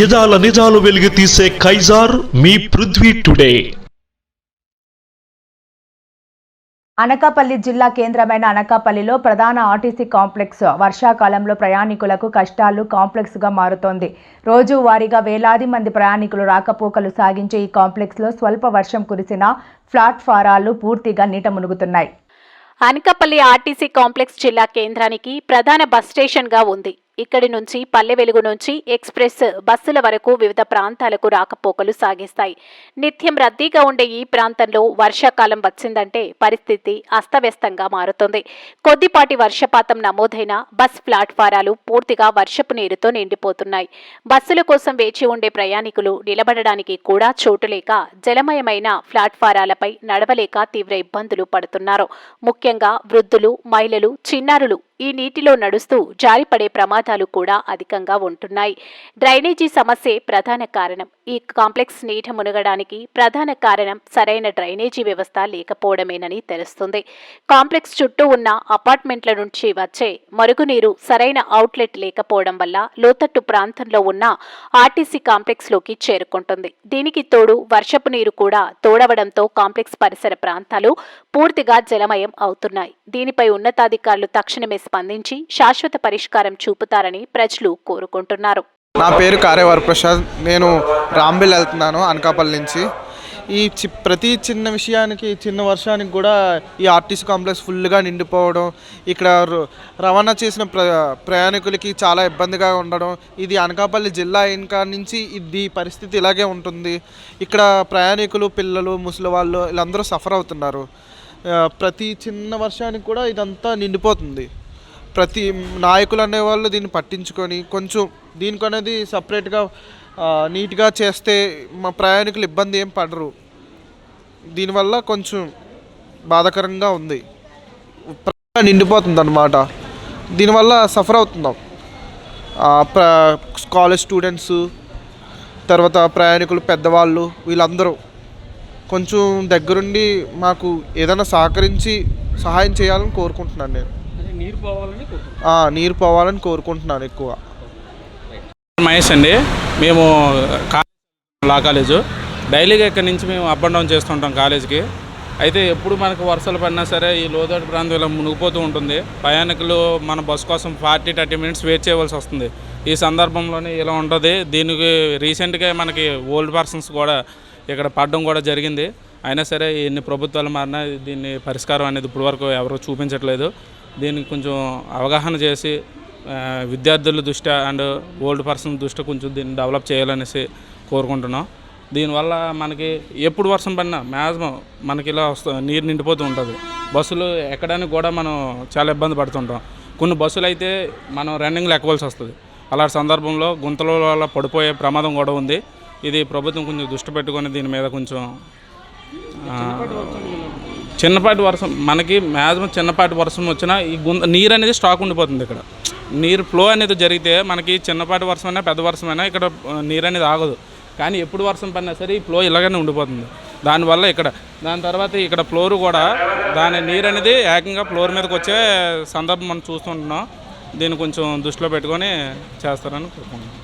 యదాల నిజాలు వెలుగు తీసే కైజార్ మీ పృథ్వీ టుడే. అనకాపల్లి జిల్లా కేంద్రమైన అనకాపల్లిలో ప్రధాన ఆర్టీసీ కాంప్లెక్స్ వర్షాకాలంలో ప్రయాణికులకు కష్టాలు కాంప్లెక్స్గా మారుతోంది. రోజువారీగా వేలాది మంది ప్రయాణికులు రాకపోకలు సాగించే ఈ కాంప్లెక్స్లో స్వల్ప వర్షం కురిసిన ప్లాట్ఫారాలు పూర్తిగా నీట మునుగుతున్నాయి. అనకాపల్లి ఆర్టీసీ కాంప్లెక్స్ జిల్లా కేంద్రానికి ప్రధాన బస్ స్టేషన్గా ఉంది. ఇక్కడి నుంచి పల్లె వెలుగు నుంచి ఎక్స్ప్రెస్ బస్సుల వరకు వివిధ ప్రాంతాలకు రాకపోకలు సాగిస్తాయి. నిత్యం రద్దీగా ఉండే ఈ ప్రాంతంలో వర్షాకాలం వచ్చిందంటే పరిస్థితి అస్తవ్యస్తంగా మారుతుంది. కొద్దిపాటి వర్షపాతం నమోదైన బస్ ప్లాట్ఫారాలు పూర్తిగా వర్షపు నీరుతో నిండిపోతున్నాయి. బస్సుల కోసం వేచి ఉండే ప్రయాణికులు నిలబడడానికి కూడా చోటు లేక జలమయమైన ప్లాట్ఫారాలపై నడవలేక తీవ్ర ఇబ్బందులు పడుతున్నారు. ముఖ్యంగా వృద్ధులు మహిళలు చిన్నారులు ఈ నీటిలో నడుస్తూ జారిపడే ప్రమాదాలు కూడా అధికంగా ఉంటున్నాయి. డ్రైనేజీ సమస్యే ప్రధాన కారణం. ఈ కాంప్లెక్స్ నీట మునగడానికి ప్రధాన కారణం సరైన డ్రైనేజీ వ్యవస్థ లేకపోవడమేనని తెలుస్తుంది. కాంప్లెక్స్ చుట్టూ ఉన్న అపార్ట్మెంట్ల నుంచి వచ్చే మరుగునీరు సరైన అవుట్లెట్ లేకపోవడం వల్ల లోతట్టు ప్రాంతంలో ఉన్న ఆర్టీసీ కాంప్లెక్స్లోకి చేరుకుంటుంది. దీనికి తోడు వర్షపు నీరు కూడా తోడవడంతో కాంప్లెక్స్ పరిసర ప్రాంతాలు పూర్తిగా జలమయం అవుతున్నాయి. దీనిపై ఉన్నతాధికారులు తక్షణమే స్పందించి శాశ్వత పరిష్కారం చూపుతారని ప్రజలు కోరుకుంటున్నారు. నా పేరు కార్య ప్రసాద్ నేను రాంబిల్ వెళ్తున్నాను అనకాపల్లి నుంచి. ఈ చి ప్రతి చిన్న విషయానికి చిన్న వర్షానికి కూడా ఈ ఆర్టీసీ కాంప్లెక్స్ ఫుల్గా నిండిపోవడం ఇక్కడ ర- రవాణా చేసిన ప్ర ప్రయాణికులకి చాలా ఇబ్బందిగా ఉండడం ఇది అనకాపల్లి జిల్లా ఇంకా నుంచి ఇది పరిస్థితి ఇలాగే ఉంటుంది. ఇక్కడ ప్రయాణికులు పిల్లలు ముసలి వాళ్ళు వీళ్ళందరూ సఫర్ అవుతున్నారు. ప్రతి చిన్న వర్షానికి కూడా ఇదంతా నిండిపోతుంది. ప్రతి నాయకులు అనేవాళ్ళు దీన్ని పట్టించుకొని కొంచెం దీనికి అనేది సపరేట్గా నీట్గా చేస్తే మా ప్రయాణికులు ఇబ్బంది ఏం పడరు. దీనివల్ల కొంచెం బాధాకరంగా ఉంది. నిండిపోతుంది అన్నమాట దీనివల్ల సఫర్ అవుతున్నాం. ప్ర కాలేజ్ స్టూడెంట్స్ తర్వాత ప్రయాణికులు పెద్దవాళ్ళు వీళ్ళందరూ కొంచెం దగ్గరుండి మాకు ఏదైనా సహకరించి సహాయం చేయాలని కోరుకుంటున్నాను నేను. నీరు పోవాలని నీరు పోవాలని కోరుకుంటున్నాను ఎక్కువ. మహేష్ అండి మేము లా కాలేజు. డైలీగా ఇక్కడి నుంచి మేము అప్ అండ్ డౌన్ చేస్తుంటాం కాలేజీకి. అయితే ఎప్పుడు మనకు వర్షాలు పడినా సరే ఈ లోతట్టు ప్రాంతం ఇలా మునిగిపోతూ ఉంటుంది. ప్రయాణికులు మన బస్ కోసం ఫార్టీ థర్టీ మినిట్స్ వెయిట్ చేయవలసి వస్తుంది. ఈ సందర్భంలోనే ఇలా ఉంటుంది. దీనికి రీసెంట్గా మనకి ఓల్డ్ పర్సన్స్ కూడా ఇక్కడ పడడం కూడా జరిగింది. అయినా సరే ఎన్ని ప్రభుత్వాలు మారినా దీన్ని పరిష్కారం అనేది ఇప్పటివరకు ఎవరు చూపించట్లేదు. దీనికి కొంచెం అవగాహన చేసి విద్యార్థుల దృష్ట్యా అండ్ ఓల్డ్ పర్సన్ దృష్ట్యా కొంచెం దీన్ని డెవలప్ చేయాలనేసి కోరుకుంటున్నాం. దీనివల్ల మనకి ఎప్పుడు వర్షం పడినా మ్యాక్సిమం మనకి ఇలా వస్తు నీరు నిండిపోతూ ఉంటుంది. బస్సులు ఎక్కడానికి కూడా మనం చాలా ఇబ్బంది పడుతుంటాం. కొన్ని బస్సులు అయితే మనం రన్నింగ్లో ఎక్కవలసి వస్తుంది. అలాంటి సందర్భంలో గుంతల వల్ల పడిపోయే ప్రమాదం కూడా ఉంది. ఇది ప్రభుత్వం కొంచెం దృష్టి పెట్టుకొని దీని మీద కొంచెం చిన్నపాటి వర్షం మనకి మ్యాక్సిమం చిన్నపాటి వర్షం వచ్చినా ఈ గుంత నీరు అనేది స్టాక్ ఉండిపోతుంది ఇక్కడ. నీరు ఫ్లో అనేది జరిగితే మనకి చిన్నపాటి వర్షమైనా పెద్ద వర్షమైనా ఇక్కడ నీరు అనేది ఆగదు. కానీ ఎప్పుడు వర్షం పడినా సరే ఈ ఫ్లో ఇలాగనే ఉండిపోతుంది. దానివల్ల ఇక్కడ దాని తర్వాత ఇక్కడ ఫ్లోర్ కూడా దాని నీరు అనేది ఏకంగా ఫ్లోర్ మీదకి వచ్చే సందర్భం మనం చూస్తుంటున్నాం దీన్ని కొంచెం దృష్టిలో పెట్టుకొని చేస్తారని కోరుకుంటున్నాం.